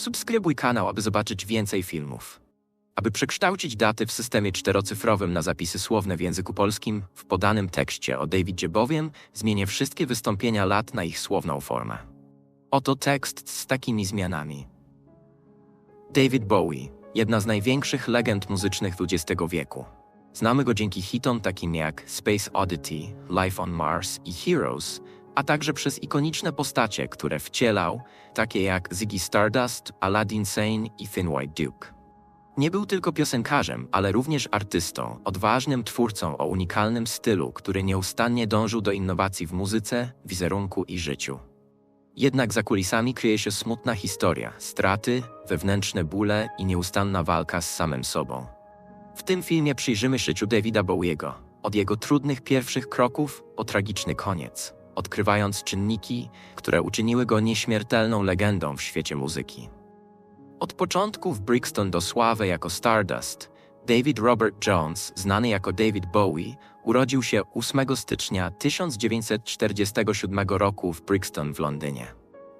Subskrybuj kanał, aby zobaczyć więcej filmów. Aby przekształcić daty w systemie czterocyfrowym na zapisy słowne w języku polskim, w podanym tekście o Davidzie bowiem zmienię wszystkie wystąpienia lat na ich słowną formę. Oto tekst z takimi zmianami. David Bowie, jedna z największych legend muzycznych XX wieku. Znamy go dzięki hitom takim jak Space Oddity, Life on Mars i Heroes, a także przez ikoniczne postacie, które wcielał, takie jak Ziggy Stardust, Aladdin Sane i Thin White Duke. Nie był tylko piosenkarzem, ale również artystą, odważnym twórcą o unikalnym stylu, który nieustannie dążył do innowacji w muzyce, wizerunku i życiu. Jednak za kulisami kryje się smutna historia, straty, wewnętrzne bóle i nieustanna walka z samym sobą. W tym filmie przyjrzymy życiu Davida Bowiego, od jego trudnych pierwszych kroków po tragiczny koniec, odkrywając czynniki, które uczyniły go nieśmiertelną legendą w świecie muzyki. Od początku w Brixton do sławy jako Stardust, David Robert Jones, znany jako David Bowie, urodził się 8 stycznia 1947 roku w Brixton w Londynie.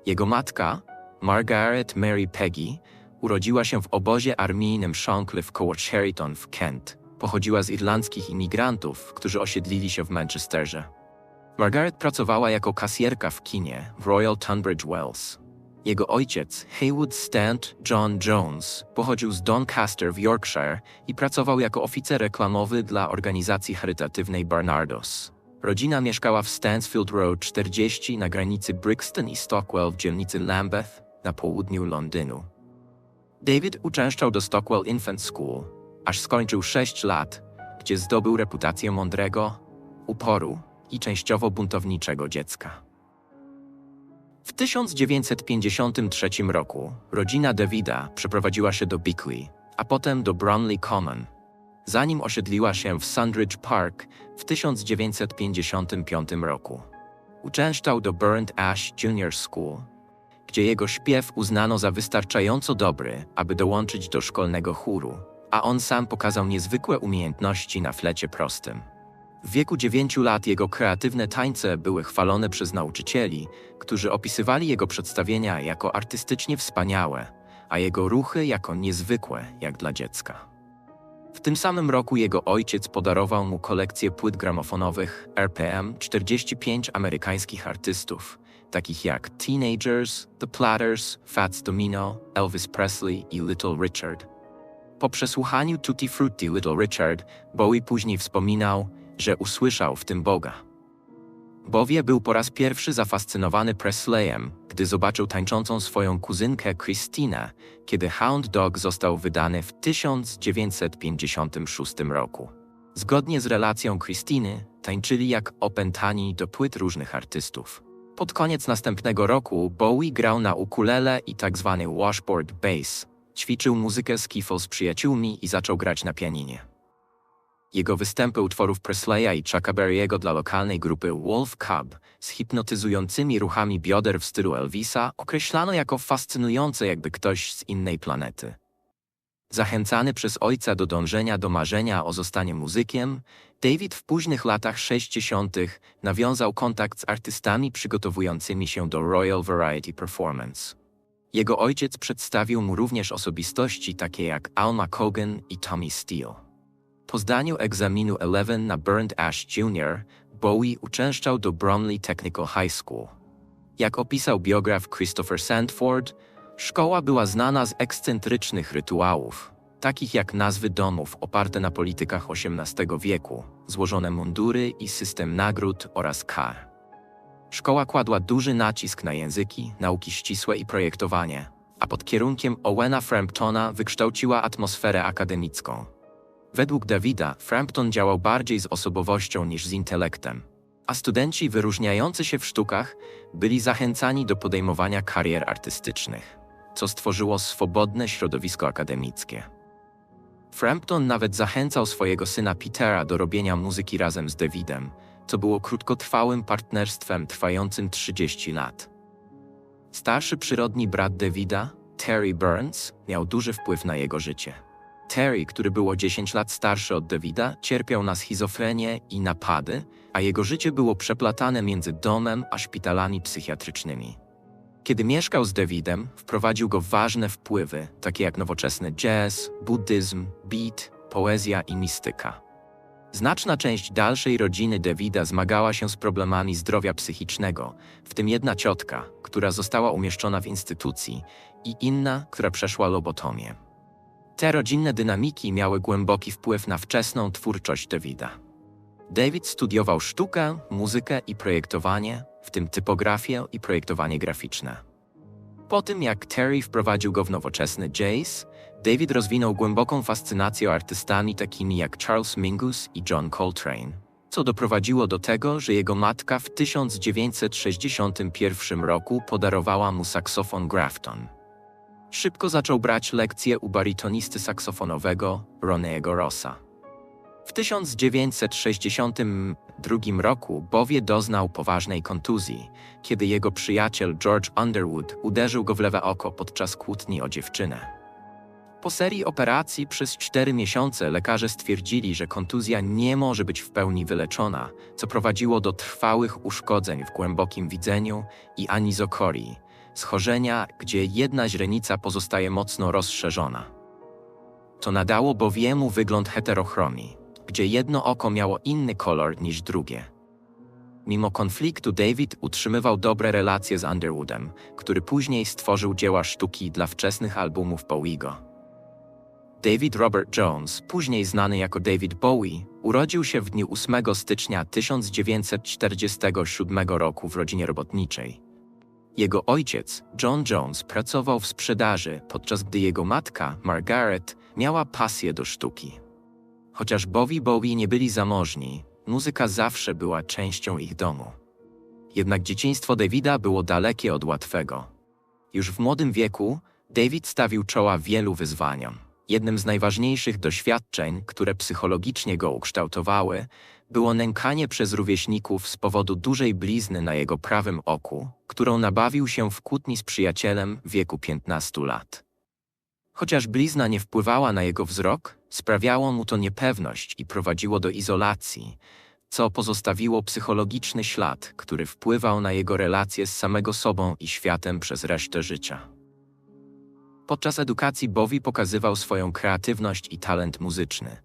Jego matka, Margaret Mary Peggy, urodziła się w obozie armijnym Shorncliffe koło Cheriton w Kent. Pochodziła z irlandzkich imigrantów, którzy osiedlili się w Manchesterze. Margaret pracowała jako kasjerka w kinie w Royal Tunbridge Wells. Jego ojciec, Haywood Stant John Jones, pochodził z Doncaster w Yorkshire i pracował jako oficer reklamowy dla organizacji charytatywnej Barnardos. Rodzina mieszkała w Stansfield Road 40 na granicy Brixton i Stockwell w dzielnicy Lambeth na południu Londynu. David uczęszczał do Stockwell Infant School, aż skończył 6 lat, gdzie zdobył reputację mądrego, uporu i częściowo buntowniczego dziecka. W 1953 roku rodzina Davida przeprowadziła się do Bickley, a potem do Bromley Common, zanim osiedliła się w Sundridge Park w 1955 roku. Uczęszczał do Burnt Ash Junior School, gdzie jego śpiew uznano za wystarczająco dobry, aby dołączyć do szkolnego chóru, a on sam pokazał niezwykłe umiejętności na flecie prostym. W wieku 9 lat jego kreatywne tańce były chwalone przez nauczycieli, którzy opisywali jego przedstawienia jako artystycznie wspaniałe, a jego ruchy jako niezwykłe jak dla dziecka. W tym samym roku jego ojciec podarował mu kolekcję płyt gramofonowych RPM 45 amerykańskich artystów, takich jak Teenagers, The Platters, Fats Domino, Elvis Presley i Little Richard. Po przesłuchaniu Tutti Frutti Little Richard, Bowie później wspominał, że usłyszał w tym Boga. Bowie był po raz pierwszy zafascynowany Presleyem, gdy zobaczył tańczącą swoją kuzynkę Christinę, kiedy Hound Dog został wydany w 1956 roku. Zgodnie z relacją Christiny, tańczyli jak opętani do płyt różnych artystów. Pod koniec następnego roku Bowie grał na ukulele i tzw. Tak washboard bass, ćwiczył muzykę skiffle z przyjaciółmi i zaczął grać na pianinie. Jego występy utworów Presleya i Chucka Berry'ego dla lokalnej grupy Wolf Cub z hipnotyzującymi ruchami bioder w stylu Elvisa określano jako fascynujące jakby ktoś z innej planety. Zachęcany przez ojca do dążenia do marzenia o zostanie muzykiem, David w późnych latach 60. nawiązał kontakt z artystami przygotowującymi się do Royal Variety Performance. Jego ojciec przedstawił mu również osobistości takie jak Alma Cogan i Tommy Steele. Po zdaniu egzaminu 11 na Burnt Ash Jr., Bowie uczęszczał do Bromley Technical High School. Jak opisał biograf Christopher Sandford, szkoła była znana z ekscentrycznych rytuałów, takich jak nazwy domów oparte na politykach XVIII wieku, złożone mundury i system nagród oraz kar. Szkoła kładła duży nacisk na języki, nauki ścisłe i projektowanie, a pod kierunkiem Owena Framptona wykształciła atmosferę akademicką. Według Davida, Frampton działał bardziej z osobowością niż z intelektem, a studenci wyróżniający się w sztukach byli zachęcani do podejmowania karier artystycznych, co stworzyło swobodne środowisko akademickie. Frampton nawet zachęcał swojego syna Petera do robienia muzyki razem z Davidem, co było krótkotrwałym partnerstwem trwającym 30 lat. Starszy przyrodni brat Davida, Terry Burns, miał duży wpływ na jego życie. Terry, który było 10 lat starszy od Davida, cierpiał na schizofrenię i napady, a jego życie było przeplatane między domem a szpitalami psychiatrycznymi. Kiedy mieszkał z Davidem, wprowadził go ważne wpływy, takie jak nowoczesny jazz, buddyzm, beat, poezja i mistyka. Znaczna część dalszej rodziny Davida zmagała się z problemami zdrowia psychicznego, w tym jedna ciotka, która została umieszczona w instytucji i inna, która przeszła lobotomię. Te rodzinne dynamiki miały głęboki wpływ na wczesną twórczość Davida. David studiował sztukę, muzykę i projektowanie, w tym typografię i projektowanie graficzne. Po tym, jak Terry wprowadził go w nowoczesny jazz, David rozwinął głęboką fascynację artystami takimi jak Charles Mingus i John Coltrane, co doprowadziło do tego, że jego matka w 1961 roku podarowała mu saksofon Grafton. Szybko zaczął brać lekcje u baritonisty saksofonowego Roneego Rossa. W 1962 roku Bowie doznał poważnej kontuzji, kiedy jego przyjaciel George Underwood uderzył go w lewe oko podczas kłótni o dziewczynę. Po serii operacji przez cztery miesiące lekarze stwierdzili, że kontuzja nie może być w pełni wyleczona, co prowadziło do trwałych uszkodzeń w głębokim widzeniu i anizokorii, schorzenia, gdzie jedna źrenica pozostaje mocno rozszerzona. To nadało Bowiemu wygląd heterochromii, gdzie jedno oko miało inny kolor niż drugie. Mimo konfliktu David utrzymywał dobre relacje z Underwoodem, który później stworzył dzieła sztuki dla wczesnych albumów Bowiego. David Robert Jones, później znany jako David Bowie, urodził się w dniu 8 stycznia 1947 roku w rodzinie robotniczej. Jego ojciec, John Jones, pracował w sprzedaży, podczas gdy jego matka, Margaret, miała pasję do sztuki. Chociaż Bowie Bowie nie byli zamożni, muzyka zawsze była częścią ich domu. Jednak dzieciństwo Davida było dalekie od łatwego. Już w młodym wieku David stawił czoła wielu wyzwaniom. Jednym z najważniejszych doświadczeń, które psychologicznie go ukształtowały, było nękanie przez rówieśników z powodu dużej blizny na jego prawym oku, którą nabawił się w kłótni z przyjacielem w wieku 15 lat. Chociaż blizna nie wpływała na jego wzrok, sprawiało mu to niepewność i prowadziło do izolacji, co pozostawiło psychologiczny ślad, który wpływał na jego relacje z samego sobą i światem przez resztę życia. Podczas edukacji Bowie pokazywał swoją kreatywność i talent muzyczny.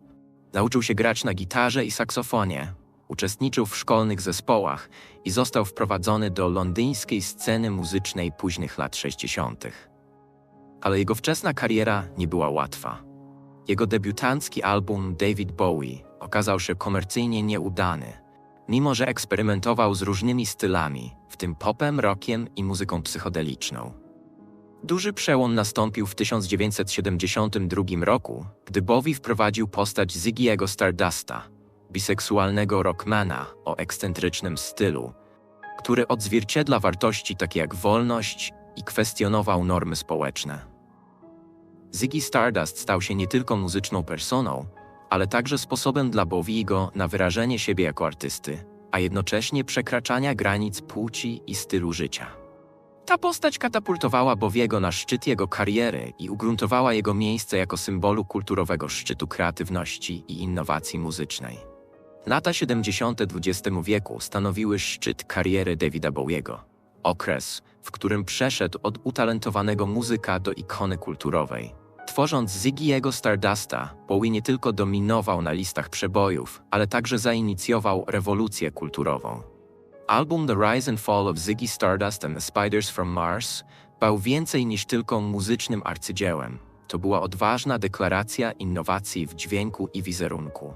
Nauczył się grać na gitarze i saksofonie, uczestniczył w szkolnych zespołach i został wprowadzony do londyńskiej sceny muzycznej późnych lat 60. Ale jego wczesna kariera nie była łatwa. Jego debiutancki album David Bowie okazał się komercyjnie nieudany, mimo że eksperymentował z różnymi stylami, w tym popem, rockiem i muzyką psychodeliczną. Duży przełom nastąpił w 1972 roku, gdy Bowie wprowadził postać Ziggy'ego Stardusta, biseksualnego rockmana o ekscentrycznym stylu, który odzwierciedla wartości takie jak wolność i kwestionował normy społeczne. Ziggy Stardust stał się nie tylko muzyczną personą, ale także sposobem dla Bowiego na wyrażenie siebie jako artysty, a jednocześnie przekraczania granic płci i stylu życia. Ta postać katapultowała Bowiego na szczyt jego kariery i ugruntowała jego miejsce jako symbolu kulturowego szczytu kreatywności i innowacji muzycznej. Lata 70. XX wieku stanowiły szczyt kariery Davida Bowiego. Okres, w którym przeszedł od utalentowanego muzyka do ikony kulturowej. Tworząc Ziggy'ego Stardusta, Bowie nie tylko dominował na listach przebojów, ale także zainicjował rewolucję kulturową. Album The Rise and Fall of Ziggy Stardust and the Spiders from Mars był więcej niż tylko muzycznym arcydziełem. To była odważna deklaracja innowacji w dźwięku i wizerunku.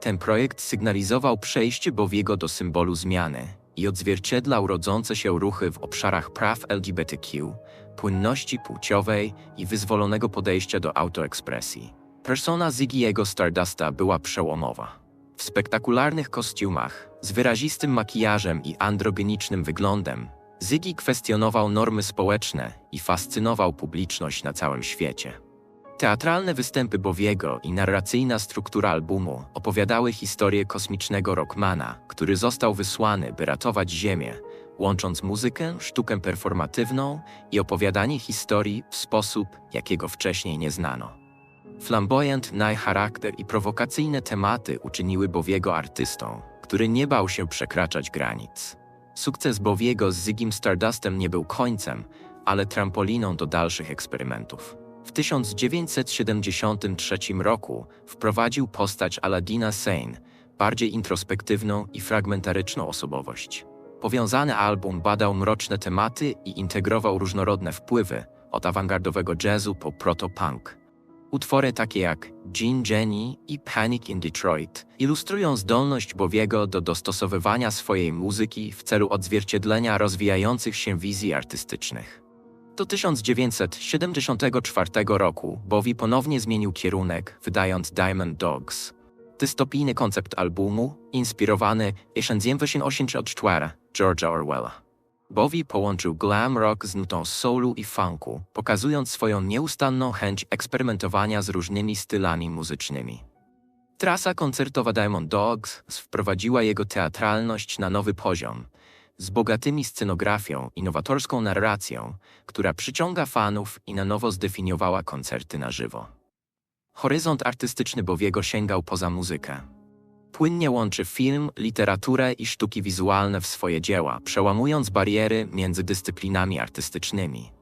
Ten projekt sygnalizował przejście Bowiego do symbolu zmiany i odzwierciedlał rodzące się ruchy w obszarach praw LGBTQ, płynności płciowej i wyzwolonego podejścia do autoekspresji. Persona Ziggy'ego Stardusta była przełomowa. W spektakularnych kostiumach, z wyrazistym makijażem i androgenicznym wyglądem, Ziggy kwestionował normy społeczne i fascynował publiczność na całym świecie. Teatralne występy Bowiego i narracyjna struktura albumu opowiadały historię kosmicznego rockmana, który został wysłany, by ratować Ziemię, łącząc muzykę, sztukę performatywną i opowiadanie historii w sposób, jakiego wcześniej nie znano. Flamboyant charakter i prowokacyjne tematy uczyniły Bowiego artystą, który nie bał się przekraczać granic. Sukces Bowiego z Ziggim Stardustem nie był końcem, ale trampoliną do dalszych eksperymentów. W 1973 roku wprowadził postać Aladdina Sane, bardziej introspektywną i fragmentaryczną osobowość. Powiązany album badał mroczne tematy i integrował różnorodne wpływy, od awangardowego jazzu po proto-punk. Utwory takie jak Jean Jenny i Panic in Detroit ilustrują zdolność Bowiego do dostosowywania swojej muzyki w celu odzwierciedlenia rozwijających się wizji artystycznych. Do 1974 roku Bowie ponownie zmienił kierunek, wydając Diamond Dogs. Dystopijny koncept albumu, inspirowany 1984 George'a Orwella. Bowie połączył glam rock z nutą soulu i funku, pokazując swoją nieustanną chęć eksperymentowania z różnymi stylami muzycznymi. Trasa koncertowa Diamond Dogs wprowadziła jego teatralność na nowy poziom, z bogatymi scenografią i nowatorską narracją, która przyciąga fanów i na nowo zdefiniowała koncerty na żywo. Horyzont artystyczny Bowiego sięgał poza muzykę. Płynnie łączy film, literaturę i sztuki wizualne w swoje dzieła, przełamując bariery między dyscyplinami artystycznymi.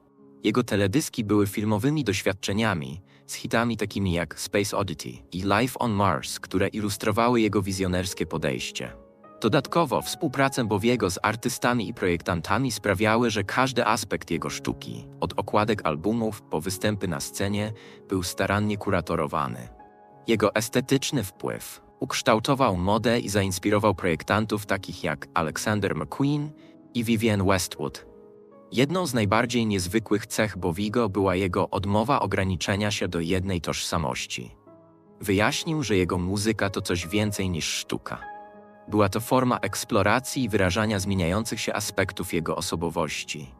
Jego teledyski były filmowymi doświadczeniami, z hitami takimi jak Space Oddity i Life on Mars, które ilustrowały jego wizjonerskie podejście. Dodatkowo współpracę Bowiego z artystami i projektantami sprawiały, że każdy aspekt jego sztuki, od okładek albumów po występy na scenie, był starannie kuratorowany. Jego estetyczny wpływ ukształtował modę i zainspirował projektantów takich jak Alexander McQueen i Vivienne Westwood. Jedną z najbardziej niezwykłych cech Bowigo była jego odmowa ograniczenia się do jednej tożsamości. Wyjaśnił, że jego muzyka to coś więcej niż sztuka. Była to forma eksploracji i wyrażania zmieniających się aspektów jego osobowości.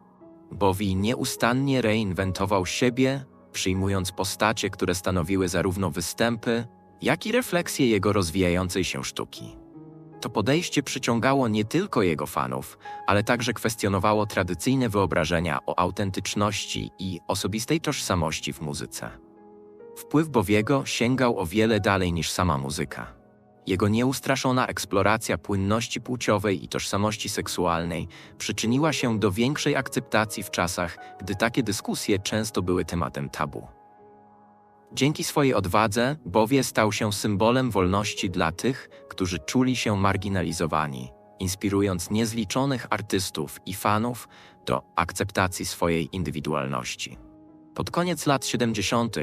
Bowie nieustannie reinwentował siebie, przyjmując postacie, które stanowiły zarówno występy, jak i refleksję jego rozwijającej się sztuki. To podejście przyciągało nie tylko jego fanów, ale także kwestionowało tradycyjne wyobrażenia o autentyczności i osobistej tożsamości w muzyce. Wpływ Bowiego sięgał o wiele dalej niż sama muzyka. Jego nieustraszona eksploracja płynności płciowej i tożsamości seksualnej przyczyniła się do większej akceptacji w czasach, gdy takie dyskusje często były tematem tabu. Dzięki swojej odwadze Bowie stał się symbolem wolności dla tych, którzy czuli się marginalizowani, inspirując niezliczonych artystów i fanów do akceptacji swojej indywidualności. Pod koniec lat 70.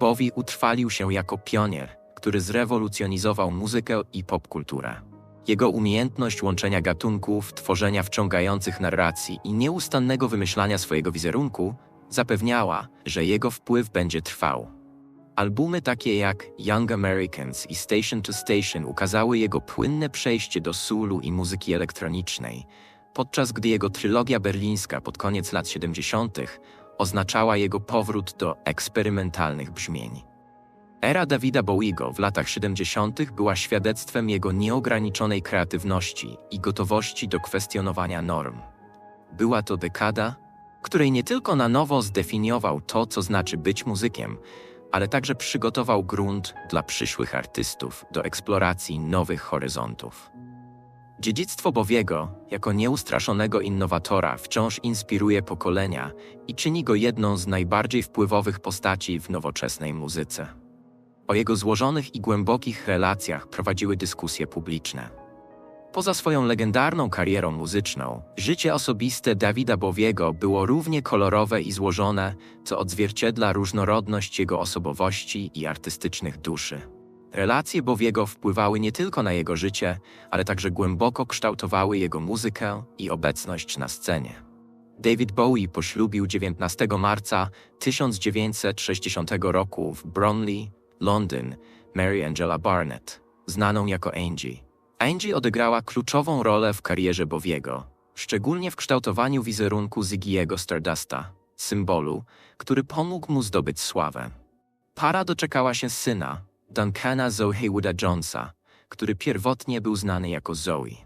Bowie utrwalił się jako pionier, który zrewolucjonizował muzykę i popkulturę. Jego umiejętność łączenia gatunków, tworzenia wciągających narracji i nieustannego wymyślania swojego wizerunku zapewniała, że jego wpływ będzie trwał. Albumy takie jak Young Americans i Station to Station ukazały jego płynne przejście do soulu i muzyki elektronicznej, podczas gdy jego trylogia berlińska pod koniec lat 70. oznaczała jego powrót do eksperymentalnych brzmień. Era Davida Bowiego w latach 70. była świadectwem jego nieograniczonej kreatywności i gotowości do kwestionowania norm. Była to dekada, której nie tylko na nowo zdefiniował to, co znaczy być muzykiem, ale także przygotował grunt dla przyszłych artystów do eksploracji nowych horyzontów. Dziedzictwo Bowiego, jako nieustraszonego innowatora, wciąż inspiruje pokolenia i czyni go jedną z najbardziej wpływowych postaci w nowoczesnej muzyce. O jego złożonych i głębokich relacjach prowadziły dyskusje publiczne. Poza swoją legendarną karierą muzyczną, życie osobiste Dawida Bowiego było równie kolorowe i złożone, co odzwierciedla różnorodność jego osobowości i artystycznych duszy. Relacje Bowiego wpływały nie tylko na jego życie, ale także głęboko kształtowały jego muzykę i obecność na scenie. David Bowie poślubił 19 marca 1960 roku w Bromley, Londyn, Mary Angela Barnett, znaną jako Angie. Angie odegrała kluczową rolę w karierze Bowiego, szczególnie w kształtowaniu wizerunku Ziggy'ego Stardusta, symbolu, który pomógł mu zdobyć sławę. Para doczekała się syna, Duncana Zoe Heywooda Jonesa, który pierwotnie był znany jako Zoe.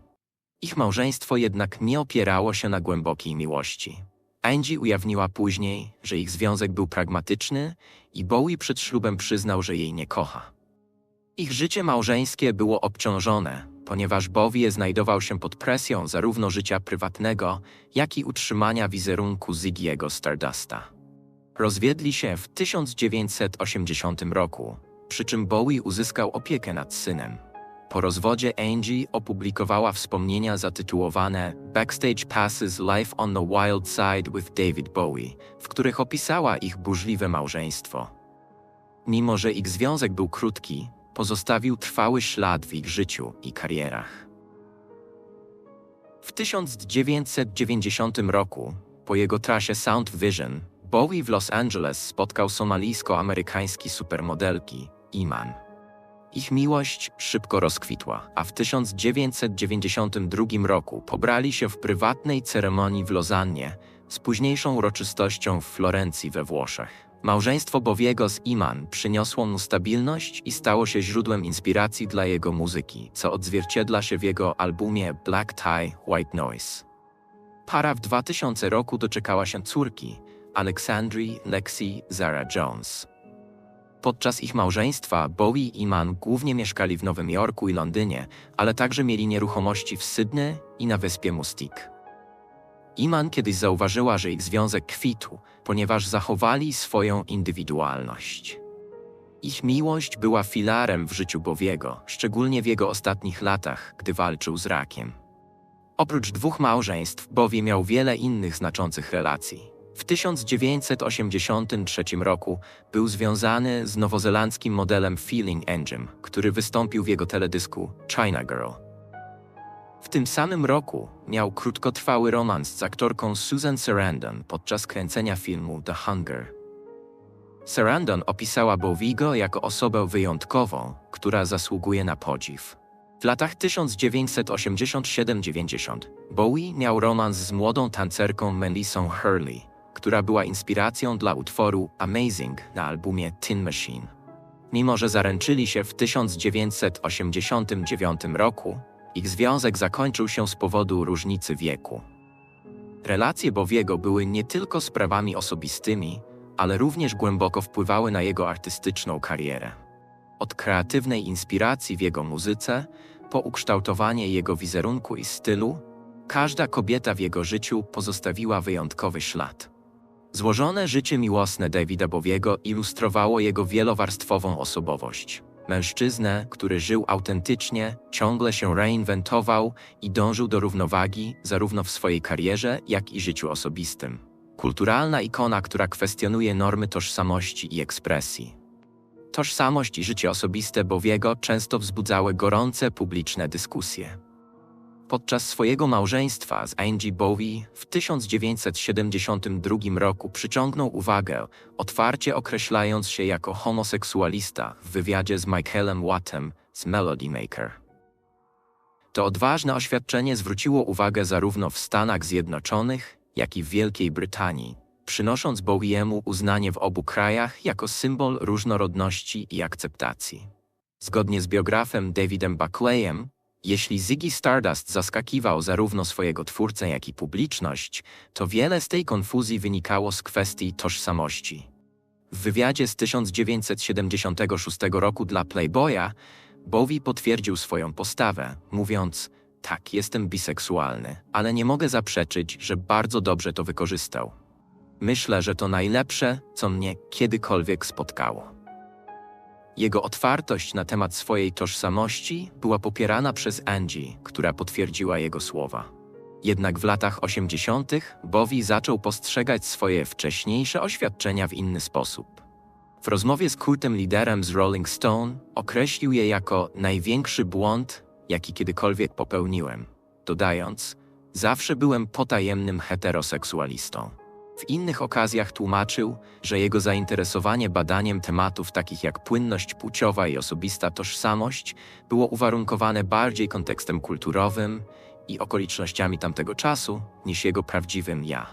Ich małżeństwo jednak nie opierało się na głębokiej miłości. Angie ujawniła później, że ich związek był pragmatyczny i Bowie przed ślubem przyznał, że jej nie kocha. Ich życie małżeńskie było obciążone, ponieważ Bowie znajdował się pod presją zarówno życia prywatnego, jak i utrzymania wizerunku Ziggy'ego Stardusta. Rozwiedli się w 1980 roku, przy czym Bowie uzyskał opiekę nad synem. Po rozwodzie Angie opublikowała wspomnienia zatytułowane Backstage Passes Life on the Wild Side with David Bowie, w których opisała ich burzliwe małżeństwo. Mimo, że ich związek był krótki, pozostawił trwały ślad w ich życiu i karierach. W 1990 roku, po jego trasie Sound Vision, Bowie w Los Angeles spotkał somalijsko-amerykański supermodelki Iman. Ich miłość szybko rozkwitła, a w 1992 roku pobrali się w prywatnej ceremonii w Lozannie z późniejszą uroczystością w Florencji we Włoszech. Małżeństwo Bowiego z Iman przyniosło mu stabilność i stało się źródłem inspiracji dla jego muzyki, co odzwierciedla się w jego albumie Black Tie, White Noise. Para w 2000 roku doczekała się córki, Alexandrii Lexi Zara Jones. Podczas ich małżeństwa Bowie i Iman głównie mieszkali w Nowym Jorku i Londynie, ale także mieli nieruchomości w Sydney i na wyspie Mustik. Iman kiedyś zauważyła, że ich związek kwitł, ponieważ zachowali swoją indywidualność. Ich miłość była filarem w życiu Bowiego, szczególnie w jego ostatnich latach, gdy walczył z rakiem. Oprócz dwóch małżeństw, Bowie miał wiele innych znaczących relacji. W 1983 roku był związany z nowozelandzkim modelem Feeling Engine, który wystąpił w jego teledysku China Girl. W tym samym roku miał krótkotrwały romans z aktorką Susan Sarandon podczas kręcenia filmu The Hunger. Sarandon opisała Bowiego jako osobę wyjątkową, która zasługuje na podziw. W latach 1987-90 Bowie miał romans z młodą tancerką Melissą Hurley, która była inspiracją dla utworu Amazing na albumie Tin Machine. Mimo, że zaręczyli się w 1989 roku, ich związek zakończył się z powodu różnicy wieku. Relacje Bowiego były nie tylko sprawami osobistymi, ale również głęboko wpływały na jego artystyczną karierę. Od kreatywnej inspiracji w jego muzyce, po ukształtowanie jego wizerunku i stylu, każda kobieta w jego życiu pozostawiła wyjątkowy ślad. Złożone życie miłosne Davida Bowiego ilustrowało jego wielowarstwową osobowość. Mężczyznę, który żył autentycznie, ciągle się reinwentował i dążył do równowagi zarówno w swojej karierze, jak i życiu osobistym. Kulturalna ikona, która kwestionuje normy tożsamości i ekspresji. Tożsamość i życie osobiste Bowiego często wzbudzały gorące publiczne dyskusje. Podczas swojego małżeństwa z Angie Bowie w 1972 roku przyciągnął uwagę, otwarcie określając się jako homoseksualista w wywiadzie z Michaelem Wattem z Melody Maker. To odważne oświadczenie zwróciło uwagę zarówno w Stanach Zjednoczonych, jak i w Wielkiej Brytanii, przynosząc Bowiemu uznanie w obu krajach jako symbol różnorodności i akceptacji. Zgodnie z biografem Davidem Buckleyem, jeśli Ziggy Stardust zaskakiwał zarówno swojego twórcę, jak i publiczność, to wiele z tej konfuzji wynikało z kwestii tożsamości. W wywiadzie z 1976 roku dla Playboya Bowie potwierdził swoją postawę, mówiąc: Tak, jestem biseksualny, ale nie mogę zaprzeczyć, że bardzo dobrze to wykorzystał. Myślę, że to najlepsze, co mnie kiedykolwiek spotkało. Jego otwartość na temat swojej tożsamości była popierana przez Angie, która potwierdziła jego słowa. Jednak w latach 80. Bowie zaczął postrzegać swoje wcześniejsze oświadczenia w inny sposób. W rozmowie z kultem liderem z Rolling Stone określił je jako największy błąd, jaki kiedykolwiek popełniłem, dodając: Zawsze byłem potajemnym heteroseksualistą. W innych okazjach tłumaczył, że jego zainteresowanie badaniem tematów takich jak płynność płciowa i osobista tożsamość było uwarunkowane bardziej kontekstem kulturowym i okolicznościami tamtego czasu niż jego prawdziwym ja.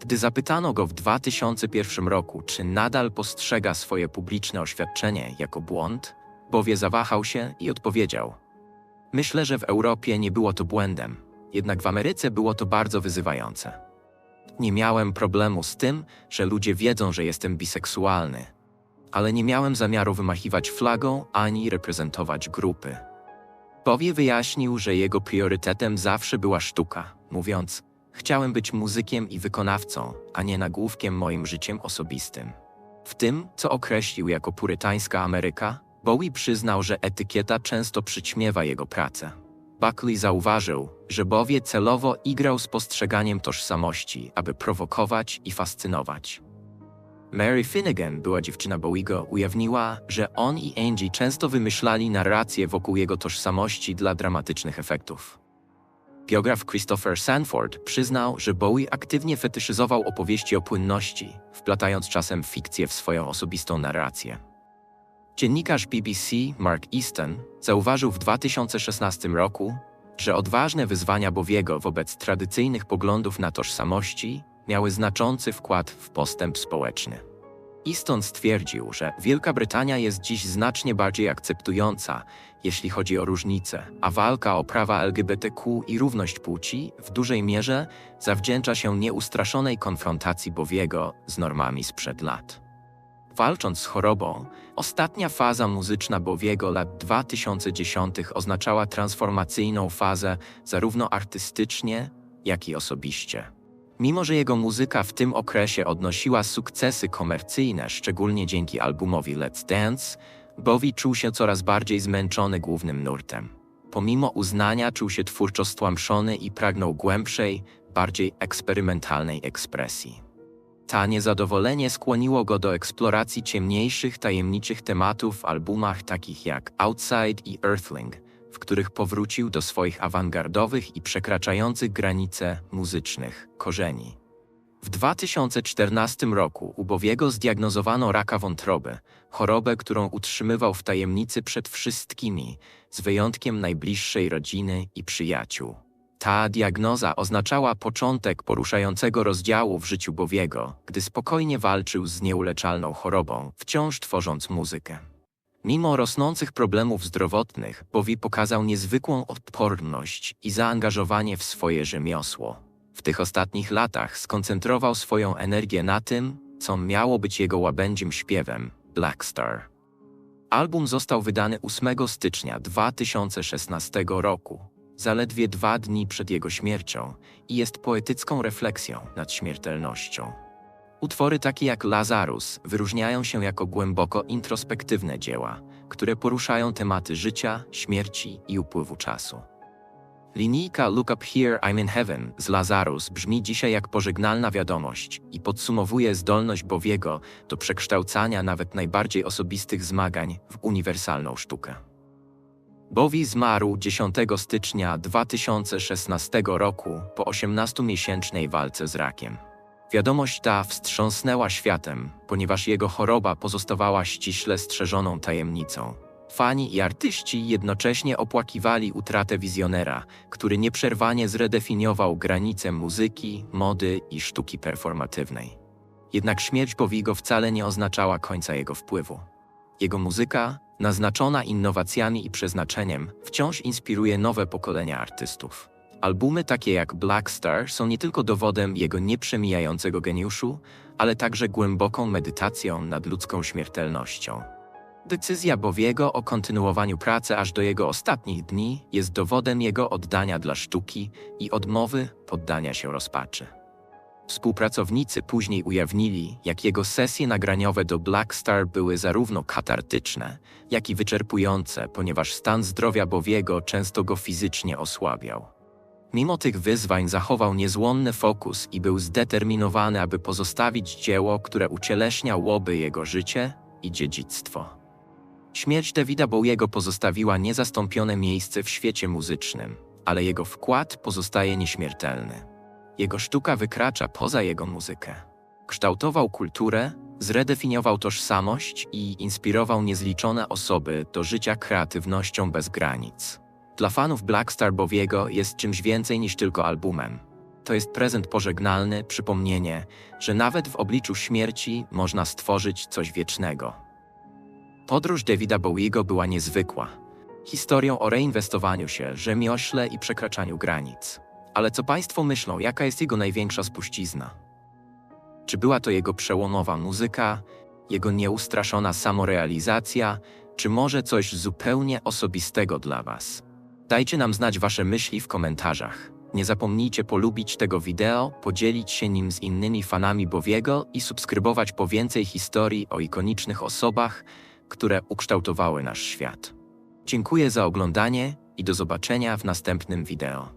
Gdy zapytano go w 2001 roku, czy nadal postrzega swoje publiczne oświadczenie jako błąd, Bowie zawahał się i odpowiedział: Myślę, że w Europie nie było to błędem, jednak w Ameryce było to bardzo wyzywające. Nie miałem problemu z tym, że ludzie wiedzą, że jestem biseksualny, ale nie miałem zamiaru wymachiwać flagą ani reprezentować grupy. Bowie wyjaśnił, że jego priorytetem zawsze była sztuka, mówiąc: Chciałem być muzykiem i wykonawcą, a nie nagłówkiem moim życiem osobistym. W tym, co określił jako purytańska Ameryka, Bowie przyznał, że etykieta często przyćmiewa jego pracę. Buckley zauważył, że Bowie celowo igrał z postrzeganiem tożsamości, aby prowokować i fascynować. Mary Finnegan, była dziewczyna Bowiego, ujawniła, że on i Angie często wymyślali narracje wokół jego tożsamości dla dramatycznych efektów. Biograf Christopher Sanford przyznał, że Bowie aktywnie fetyszyzował opowieści o płynności, wplatając czasem fikcję w swoją osobistą narrację. Dziennikarz BBC Mark Easton zauważył w 2016 roku, że odważne wyzwania Bowiego wobec tradycyjnych poglądów na tożsamości miały znaczący wkład w postęp społeczny. Easton stwierdził, że Wielka Brytania jest dziś znacznie bardziej akceptująca, jeśli chodzi o różnice, a walka o prawa LGBTQ i równość płci w dużej mierze zawdzięcza się nieustraszonej konfrontacji Bowiego z normami sprzed lat. Walcząc z chorobą, ostatnia faza muzyczna Bowiego lat 2010 oznaczała transformacyjną fazę zarówno artystycznie, jak i osobiście. Mimo, że jego muzyka w tym okresie odnosiła sukcesy komercyjne, szczególnie dzięki albumowi Let's Dance, Bowie czuł się coraz bardziej zmęczony głównym nurtem. Pomimo uznania czuł się twórczo stłamszony i pragnął głębszej, bardziej eksperymentalnej ekspresji. Ta niezadowolenie skłoniło go do eksploracji ciemniejszych, tajemniczych tematów w albumach takich jak Outside i Earthling, w których powrócił do swoich awangardowych i przekraczających granice muzycznych korzeni. W 2014 roku u Bowiego zdiagnozowano raka wątroby, chorobę, którą utrzymywał w tajemnicy przed wszystkimi, z wyjątkiem najbliższej rodziny i przyjaciół. Ta diagnoza oznaczała początek poruszającego rozdziału w życiu Bowiego, gdy spokojnie walczył z nieuleczalną chorobą, wciąż tworząc muzykę. Mimo rosnących problemów zdrowotnych, Bowie pokazał niezwykłą odporność i zaangażowanie w swoje rzemiosło. W tych ostatnich latach skoncentrował swoją energię na tym, co miało być jego łabędzim śpiewem Black Star. Album został wydany 8 stycznia 2016 roku, zaledwie dwa dni przed jego śmiercią, i jest poetycką refleksją nad śmiertelnością. Utwory takie jak Lazarus wyróżniają się jako głęboko introspektywne dzieła, które poruszają tematy życia, śmierci i upływu czasu. Linijka Look Up Here, I'm in Heaven z Lazarus brzmi dzisiaj jak pożegnalna wiadomość i podsumowuje zdolność Bowiego do przekształcania nawet najbardziej osobistych zmagań w uniwersalną sztukę. Bowie zmarł 10 stycznia 2016 roku po 18-miesięcznej walce z rakiem. Wiadomość ta wstrząsnęła światem, ponieważ jego choroba pozostawała ściśle strzeżoną tajemnicą. Fani i artyści jednocześnie opłakiwali utratę wizjonera, który nieprzerwanie zredefiniował granice muzyki, mody i sztuki performatywnej. Jednak śmierć Bowigo wcale nie oznaczała końca jego wpływu. Jego muzyka, naznaczona innowacjami i przeznaczeniem, wciąż inspiruje nowe pokolenia artystów. Albumy takie jak Black Star są nie tylko dowodem jego nieprzemijającego geniuszu, ale także głęboką medytacją nad ludzką śmiertelnością. Decyzja Bowiego o kontynuowaniu pracy aż do jego ostatnich dni jest dowodem jego oddania dla sztuki i odmowy poddania się rozpaczy. Współpracownicy później ujawnili, jak jego sesje nagraniowe do Black Star były zarówno katartyczne, jak i wyczerpujące, ponieważ stan zdrowia Bowiego często go fizycznie osłabiał. Mimo tych wyzwań zachował niezłomny fokus i był zdeterminowany, aby pozostawić dzieło, które ucieleśniałoby jego życie i dziedzictwo. Śmierć Davida Bowiego pozostawiła niezastąpione miejsce w świecie muzycznym, ale jego wkład pozostaje nieśmiertelny. Jego sztuka wykracza poza jego muzykę. Kształtował kulturę, zredefiniował tożsamość i inspirował niezliczone osoby do życia kreatywnością bez granic. Dla fanów Black Star Bowiego jest czymś więcej niż tylko albumem. To jest prezent pożegnalny, przypomnienie, że nawet w obliczu śmierci można stworzyć coś wiecznego. Podróż Davida Bowiego była niezwykła. Historią o reinwestowaniu się, rzemiośle i przekraczaniu granic. Ale co Państwo myślą, jaka jest jego największa spuścizna? Czy była to jego przełomowa muzyka, jego nieustraszona samorealizacja, czy może coś zupełnie osobistego dla Was? Dajcie nam znać wasze myśli w komentarzach. Nie zapomnijcie polubić tego wideo, podzielić się nim z innymi fanami Bowiego i subskrybować po więcej historii o ikonicznych osobach, które ukształtowały nasz świat. Dziękuję za oglądanie i do zobaczenia w następnym wideo.